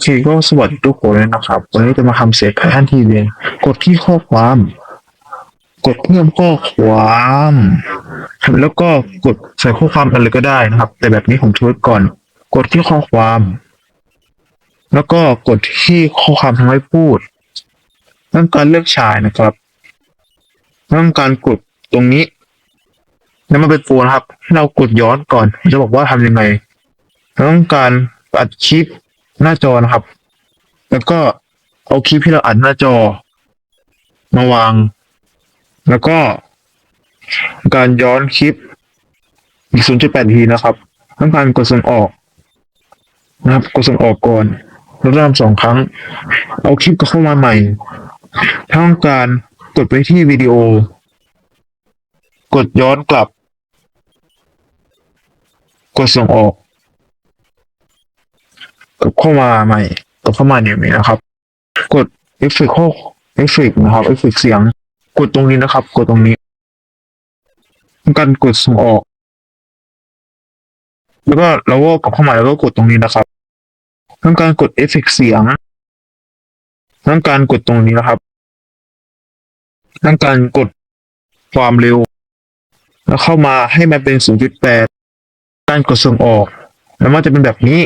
เคก็สวัสดีทุกคนเลยนะครับ วันนี้จะมาทำเสียงไข่ท่านทีเวียนกดที่ข้อความ กดเพิ่มข้อความ แล้วก็กดใส่ข้อความอะไรก็ได้นะครับ แต่แบบนี้ผมทดก่อน กดที่ข้อความ แล้วก็กดที่ข้อความทำให้พูดเรื่องการเลือกชายนะครับเรื่องการกดตรงนี้ แล้วมันเป็นโฟนะครับให้เรากดย้อนก่อนจะบอกว่าทำยังไงเราต้องการอัดคลิป หน้าจอนะครับ แล้วก็เอาคลิปที่เราอัดหน้าจอ มาวาง แล้วก็การย้อนคลิปอีก0.8ทีนะครับต้องการกดส่งออกนะครับกดส่งออกก่อนแล้วทำสองครั้ง เอาคลิปก็เข้ามาใหม่ถ้าต้องการกดไปที่วิดีโอ กดย้อนกลับ กดส่งออก กดเข้ามาใหม่กดเข้ามาเนี่ยนี้นะครับ กดเอฟเฟกต์ข้อเอฟเฟกต์นะครับเอฟเฟกต์เสียง กดตรงนี้นะครับ กดตรงนี้การกดส่งออก แล้วก็เราก็กลับเข้ามาแล้วก็กดตรงนี้นะครับต้องการกดเอฟเฟกต์เสียงต้องการกดตรงนี้นะครับต้องการกดความเร็ว แล้วเข้ามาให้มันเป็น 0.8 การกดส่งออก แล้วมันจะเป็นแบบนี้